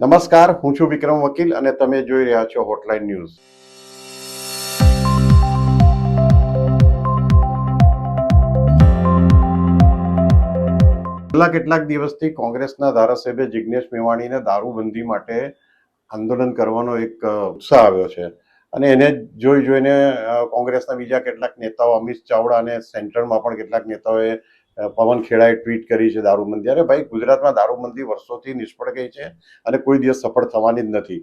નમસ્કાર, હું છું વિક્રમ વકીલ અને તમે જોઈ રહ્યા છો હોટલાઇન ન્યૂઝ છેલ્લા કેટલાક દિવસથી કોંગ્રેસના ધારાસભ્ય જિજ્ઞેશ મેવાણીને દારૂબંધી માટે આંદોલન કરવાનો એક ઉત્સાહ આવ્યો છે. અને એને જોઈ જોઈને કોંગ્રેસના બીજા કેટલાક નેતાઓ, અમિત ચાવડા અને સેન્ટરમાં પણ કેટલાક નેતાઓએ પવન ખેડાએ ટ્વીટ કરી છે દારૂબંધી. અરે ભાઈ, ગુજરાતમાં દારૂબંધી વર્ષોથી નિષ્ફળ ગઈ છે અને કોઈ દિવસ સફળ થવાની જ નથી.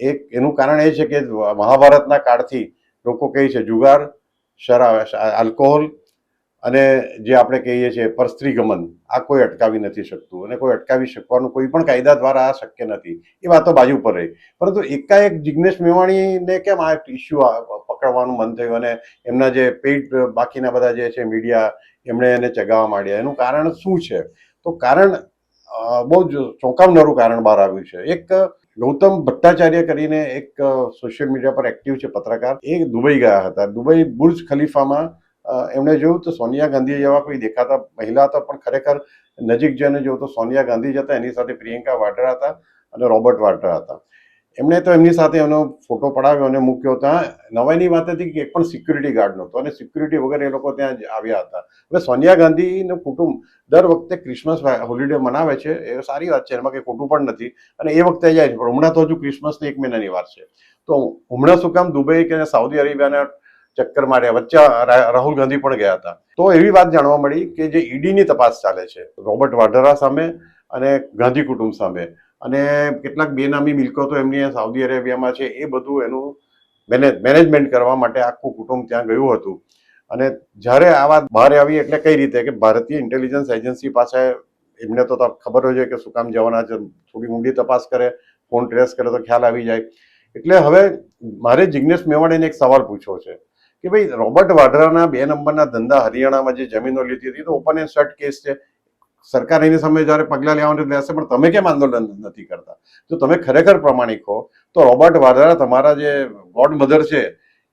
એક, એનું કારણ એ છે કે મહાભારતના કાળથી લોકો કહે છે, જુગાર, શરાબ, આલ્કોહોલ અને જે આપણે કહીએ છીએ પરસ્ત્રીગમન આ કોઈ અટકાવી નથી શકતું અને કોઈ અટકાવી શકવાનું કોઈ પણ કાયદા દ્વારા આ શક્ય નથી. એ વાતો બાજુ પર રહી. પરંતુ એકાએક જિજ્ઞેશ મેવાણીને કેમ આ ઇસ્યુ પકડવાનું મન થયું અને એમના જે પેઇડ બાકીના બધા જે છે મીડિયા એમણે એને ચગાવવા માંડ્યા. એનું કારણ શું છે? તો કારણ બહુ જ ચોંકાવનારું કારણ બહાર આવ્યું છે. એક ગૌતમ ભટ્ટાચાર્ય કરીને એક સોશિયલ મીડિયા પર એક્ટિવ છે પત્રકાર. એ દુબઈ ગયા હતા. દુબઈ બુર્જ ખલીફામાં એમણે જોયું તો સોનિયા ગાંધી જેવા કોઈ દેખાતા મહિલા હતા, પણ ખરેખર નજીક જઈને જોયું તો સોનિયા ગાંધી જ હતા. એની સાથે પ્રિયંકા વાડ્રા હતા અને રોબર્ટ વાડ્રા હતા. એમણે તો એમની સાથે એનો ફોટો પડાવ્યો અને મૂક્યો ત્યાં. નવાઈની વાત હતી કે એક પણ સિક્યુરિટી ગાર્ડ નહોતો અને સિક્યુરિટી વગર એ લોકો ત્યાં આવ્યા હતા. હવે સોનિયા ગાંધીનું કુટુંબ દર વખતે ક્રિસમસ હોલિડે મનાવે છે, એ સારી વાત છે, એમાં કંઈ ખોટું પણ નથી અને એ વખતે જાય છે, પણ હમણાં તો હજુ ક્રિસમસની એક મહિનાની વાત છે. તો હમણાં શું કામ દુબઈ કે સાઉદી અરેબિયાના ચક્કર માર્યા, વચ્ચે રાહુલ ગાંધી પણ ગયા હતા. તો એવી વાત જાણવા મળી કે જે ઈડીની તપાસ ચાલે છે, રોબર્ટ વાડરા સામે અને ગાંધી કુટુંબ સામે. અને કેટલાક બેનામી મિલકતો એમની સાઉદી અરેબિયામાં છે, એ બધું એનું મેનેજ, મેનેજમેન્ટ કરવા માટે આખું કુટુંબ ત્યાં ગયું હતું. અને જ્યારે આ વાત બહાર આવી એટલે કઈ રીતે કે ભારતીય ઇન્ટેલિજન્સ એજન્સી પાસે એમને તો ખબર હોય છે કે શું કામ જવાના છે, થોડી ઊંડી તપાસ કરે ફોન ટ્રેસ કરે તો ખ્યાલ આવી જાય. એટલે હવે મારે જિજ્ઞેશ મેવાણીને એક સવાલ પૂછવો છે કે ભાઈ રોબર્ટ વાડરાના બે નંબરના ધંધા હરિયાણામાં જે જમીનો લીધી હતી, તો ઓપન એન્ડ શટ કેસ છે સરકાર એની સામે જ્યારે પગલાં લેવાનું લેશે, પણ તમે કેમ આંદોલન નથી કરતા? જો તમે ખરેખર પ્રમાણિક હો, તો રોબર્ટ વાડરા તમારા જે ગોડ મધર છે,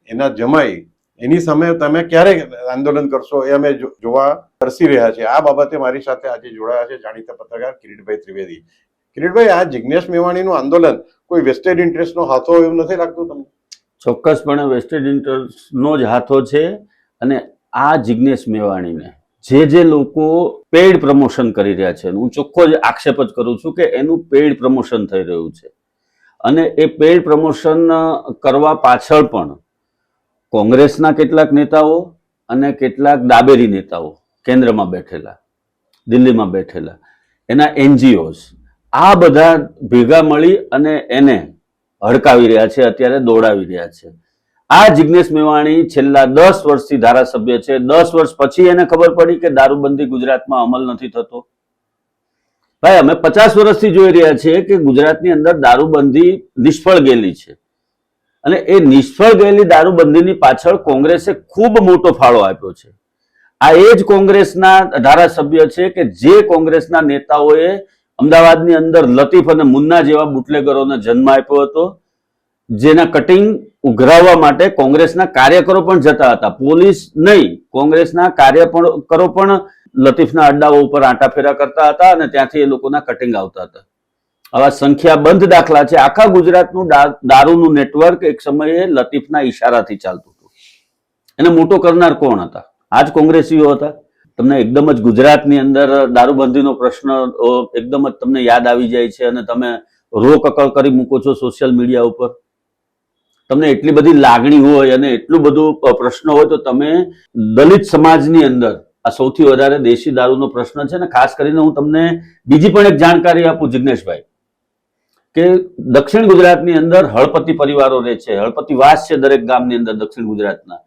એના જમાઈ, એની સામે તમે ક્યારે આંદોલન કરશો એ અમે જોવા તરસી રહ્યા છે આ બાબતે મારી સાથે આજે જોડાયા છે જાણીતા પત્રકાર કિરીટભાઈ ત્રિવેદી. કિરીટભાઈ, આ જિજ્ઞેશ મેવાણીનું આંદોલન કોઈ વેસ્ટેડ ઇન્ટરેસ્ટનો હાથો એવું નથી લાગતું તમને? ચોક્કસપણે વેસ્ટેડ ઇન્ટરેસ્ટનો જ હાથો છે અને આ જિજ્ઞેશ મેવાણીને જે જે લોકો પેઇડ પ્રમોશન કરી રહ્યા છે, હું ચોખ્ખો જ આક્ષેપ જ કરું છું કે એનું પેઇડ પ્રમોશન થઈ રહ્યું છે. અને એ પેઇડ પ્રમોશન કરવા પાછળ પણ કોંગ્રેસના કેટલાક નેતાઓ અને કેટલાક ડાબેરી નેતાઓ કેન્દ્રમાં બેઠેલા, દિલ્હીમાં બેઠેલા, એના એનજીઓઝ, આ બધા ભેગા મળી અને એને હડકાવી રહ્યા છે, અત્યારે દોડાવી રહ્યા છે. આ જિજ્ઞેશ મેવાણી છેલ્લા દસ વર્ષથી ધારાસભ્ય છે. દસ વર્ષ પછી એને ખબર પડી કે દારૂબંધી ગુજરાતમાં અમલ નથી થતો. ભાઈ, અમે પચાસ વર્ષથી જોઈ રહ્યા છીએ કે ગુજરાતની અંદર દારૂબંધી નિષ્ફળ ગયેલી છે. અને એ નિષ્ફળ ગયેલી દારૂબંધીની પાછળ કોંગ્રેસે ખૂબ મોટો ફાળો આપ્યો છે. આ એ જ કોંગ્રેસના ધારાસભ્ય છે કે જે કોંગ્રેસના નેતાઓએ અમદાવાદની અંદર લતીફ અને મુન્ના જેવા બુટલેગરોને જન્મ આપ્યો હતો. જેના કટિંગ ઉઘરાવવા માટે કોંગ્રેસના કાર્યકરો પણ જતા હતા. પોલીસ નહીં, કોંગ્રેસના કાર્યકરો પણ લતીફના અડ્ડાઓ ઉપર આંટાફેરા કરતા હતા અને ત્યાંથી એ લોકોના કટિંગ આવતા હતા. આવા સંખ્યાબંધ દાખલા છે. આખા ગુજરાતનું દારૂનું નેટવર્ક એક સમયે લતીફના ઈશારાથી ચાલતું હતું. એને મોટો કરનાર કોણ હતા? આ જ કોંગ્રેસીઓ હતા. તમને એકદમ જ ગુજરાતની અંદર દારૂબંધીનો પ્રશ્ન એકદમ જ તમને યાદ આવી જાય છે અને તમે રોક અકળ કરી મૂકો છો સોશિયલ મીડિયા ઉપર. તમને એટલી બધી લાગણી હોય અને એટલું બધું પ્રશ્ન હોય તો તમે દલિત સમાજની અંદર, આ સૌથી વધારે દેશી દારૂનો પ્રશ્ન છે ને ખાસ કરીને હું તમને બીજી પણ એક જાણકારી આપું જિગ્નેશભાઈ, કે દક્ષિણ ગુજરાતની અંદર હળપતિ પરિવારો રહે છે, હળપતિ વાસ છે દરેક ગામની અંદર દક્ષિણ ગુજરાતના.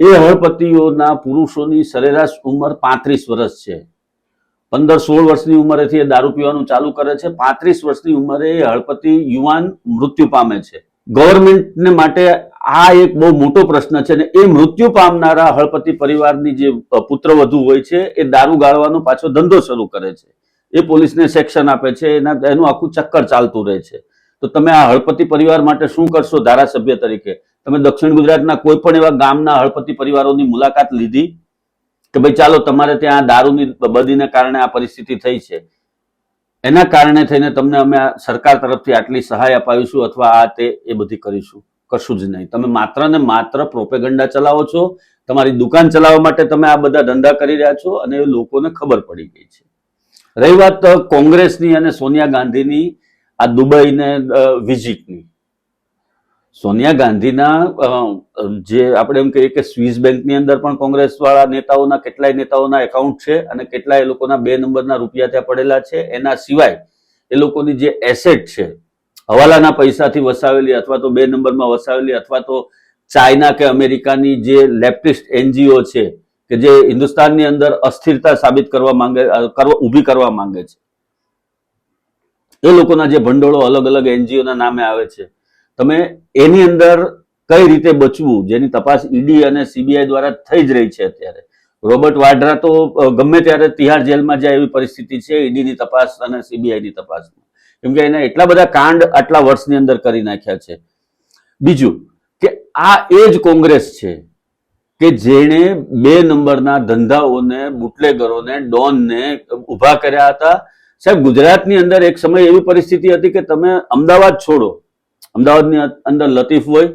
એ હળપતિઓના પુરુષોની સરેરાશ ઉંમર પાંત્રીસ વર્ષ છે. પંદર સોળ વર્ષની ઉંમરેથી એ દારૂ પીવાનું ચાલુ કરે છે, પાંત્રીસ વર્ષની ઉંમરે એ હળપતિ યુવાન મૃત્યુ પામે છે. ગવર્મેન્ટને માટે આ એક બહુ મોટો પ્રશ્ન છે અને એ મૃત્યુ પામનારા હળપતિ પરિવારની જે પુત્રવધુ હોય છે, એ દારૂ ગાળવાનો પાછો ધંધો શરૂ કરે છે. એ પોલીસને સેક્શન આપે છે, એના, એનું આખું ચક્કર ચાલતું રહે છે. તો તમે આ હળપતિ પરિવાર માટે શું કરશો ધારાસભ્ય તરીકે? તમે દક્ષિણ ગુજરાતના કોઈ પણ એવા ગામના હળપતિ પરિવારોની મુલાકાત લીધી? કે ભાઈ ચાલો તમારે ત્યાં દારૂની બદીને કારણે આ પરિસ્થિતિ થઈ છે. એના કારણે થઈને તમને અમે સરકાર તરફથી આટલી સહાય અપાવીશું અથવા આ તે એ બધી કરીશું. કશું જ નહીં. તમે માત્ર ને માત્ર પ્રોપેગંડા ચલાવો છો. તમારી દુકાન ચલાવવા માટે તમે આ બધા ધંધા કરી રહ્યા છો અને એ લોકોને ખબર પડી ગઈ છે. રહી વાત કોંગ્રેસની અને સોનિયા ગાંધીની આ દુબઈને વિઝિટની. સોનિયા ગાંધીના જે આપણે એમ કહીએ કે સ્વિસ બેંકની અંદર પણ કોંગ્રેસ વાળા નેતાઓના, કેટલાય નેતાઓના એકાઉન્ટ છે અને કેટલાય લોકોના બે નંબરના રૂપિયા ત્યાં પડેલા છે. એના સિવાય એ લોકોની જે એસેટ છે, હવાલાના પૈસાથી વસાવેલી અથવા તો બે નંબરમાં વસાવેલી અથવા તો ચાઇના કે અમેરિકાની જે લેફ્ટિસ્ટ એનજીઓ છે કે જે હિન્દુસ્તાનની અંદર અસ્થિરતા સાબિત કરવા માંગે કરવા, ઊભી કરવા માંગે છે. એ લોકોના જે ભંડોળો અલગ અલગ એનજીઓના નામે આવે છે. તમે એની અંદર કઈ રીતે બચવું? જેની તપાસ ઈડી અને સીબીઆઈ દ્વારા થઈ જ રહી છે અત્યારે. રોબર્ટ વાડ્રા તો ગમે ત્યારે તિહાર જેલમાં જાય એવી પરિસ્થિતિ છે, ઈડીની તપાસ અને સીબીઆઈની તપાસમાં. કેમ કે એને એટલા બધા કાંડ આટલા વર્ષની અંદર કરી નાખ્યા છે. બીજું કે આ એ જ કોંગ્રેસ છે કે જેણે બે નંબરના ધંધાઓને, બુટલેગરોને, ડોનને ઊભા કર્યા હતા. સાહેબ, ગુજરાતની અંદર એક સમય એવી પરિસ્થિતિ હતી કે તમે અમદાવાદ છોડો. અમદાવાદની અંદર લતીફ હોય,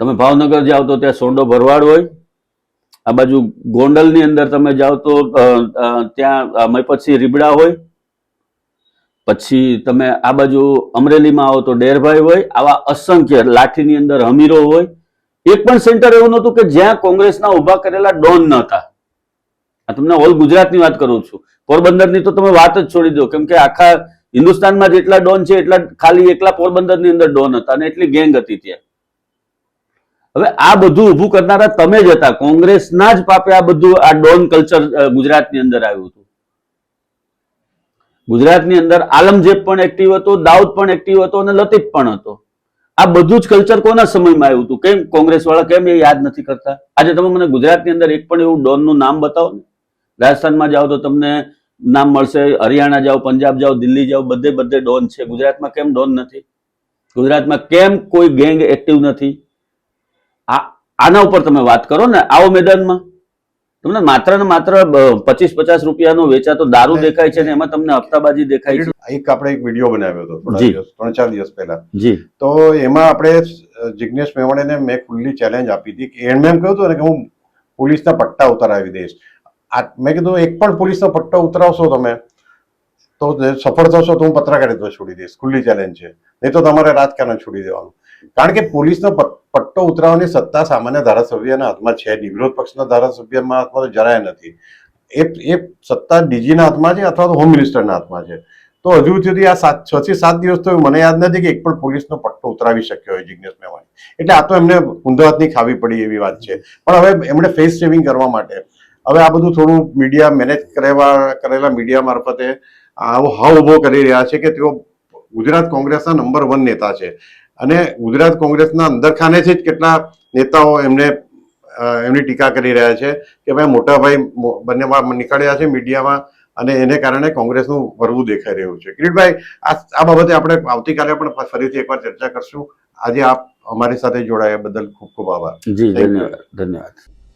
તમે ભાવનગર જાઓ તો ત્યાં સોંડો ભરવાડ હોય, આ બાજુ ગોંડલની અંદર તમે જાઓ તો ત્યાં મયપતસિંહ રીબડા હોય, પછી તમે આ બાજુ અમરેલીમાં આવો તો ડેરભાઈ હોય, આવા અસંખ્ય લાઠીની અંદર હમીરો હોય, એક પણ સેન્ટર એવું નહોતું કે જ્યાં કોંગ્રેસના ઊભા કરેલા ડોન નહોતા આ તમને ઓલ ગુજરાતની વાત કરું છું. પોરબંદરની તો તમે વાત જ છોડી દો, કેમ કે આખા હિન્દુસ્તાનમાં જેટલા ડોન છે, એટલા ખાલી એકલા પોરબંદરની અંદર ડોન હતા અને એટલી ગેંગ હતી ત્યાં. હવે આ બધું ઊભું કરનારા તમે જ હતા. કોંગ્રેસના જ પાપે આ બધું, આ ડોન કલ્ચર ગુજરાતની અંદર આવ્યું હતું. ગુજરાતની અંદર આલમજેબ પણ એક્ટિવ હતો, દાઉદ પણ એક્ટિવ હતો અને લતીફ પણ હતો. આ બધું જ કલ્ચર કોના સમયમાં આવ્યું હતું? કેમ કોંગ્રેસ વાળા કેમ એ યાદ નથી કરતા? આજે તમે મને ગુજરાતની અંદર એક પણ એવું ડોનનું નામ બતાવો ને. રાજસ્થાનમાં જાઓ તો તમને નામ મળશે હરિયાણા જાઓ પંજાબ જાઓ દિલ્હી જાઓ બધે બધે ડોન છે. ગુજરાતમાં કેમ ડોન નથી? ગુજરાતમાં કેમ કોઈ ગેંગ એક્ટિવ નથી? આ આના ઉપર તમે વાત કરો ને આવો મેદાનમાં. તમને માત્ર ને માત્ર પચીસ પચાસ રૂપિયાનો વેચાતો દારૂ દેખાય છે ને એમાં તમને હપ્તાબાજી દેખાય છે. એક આપણે એક વીડિયો બનાવ્યો હતો ત્રણ ચાર દિવસ પહેલા. જી. તો એમાં આપણે જિજ્ઞેશ મેવાણીને મેં ખુલ્લી ચેલેન્જ આપી હતી કે એણે એમ કહ્યું હતું ને કે હું પોલીસના પટ્ટા ઉતારાવી દઈશ. આ મેં કીધું એક પણ પોલીસનો પટ્ટો ઉતરાવશો તમે, તો સફળ થશો તો હું પત્રકારિત્વ છોડી દઈશ. ખુલ્લી ચેલેન્જ છે. નહીં તો તમારે રાજકારણ છોડી દેવાનું? કારણ કે પોલીસનો પટ- પટ્ટો ઉતરાવવાની સત્તા સામાન્ય ધારાસભ્યના હાથમાં છે. વિરોધ પક્ષના ધારાસભ્યમાં હાથમાં તો જરાય નથી. એ એ સત્તા ડીજીના હાથમાં છે અથવા તો હોમ મિનિસ્ટરના હાથમાં છે. તો હજુ સુધી આ સાત, છ થી સાત દિવસ તો મને યાદ નથી કે એક પણ પોલીસનો પટ્ટો ઉતરાવી શક્યો હોય જિજ્ઞેશ મેવાણી. એટલે આ તો એમને ઊંધાતની ખાવી પડી એવી વાત છે. પણ હવે એમણે ફેસ સેવિંગ કરવા માટે હવે આ બધું થોડું મીડિયા મેનેજ કરેવા કરેલા મીડિયા મારફતે આવો હાવ ઊભો કરી રહ્યા છે કે તેઓ ગુજરાત કોંગ્રેસના નંબર વન નેતા છે. અને ગુજરાત કોંગ્રેસના અંદરખાનેથી જ કેટલા નેતાઓ એમને એમની ટીકા કરી રહ્યા છે કે ભાઈ મોટા ભાઈ બંને નીકળ્યા છે મીડિયામાં અને એને કારણે કોંગ્રેસનું વરવું દેખાઈ રહ્યું છે. કિરીટભાઈ આ આ બાબતે આપણે આવતીકાલે પણ ફરીથી એકવાર ચર્ચા કરશું. આજે આપ અમારી સાથે જોડાયા બદલ ખૂબ ખૂબ આભાર. જી ધન્યવાદ. ધન્યવાદ.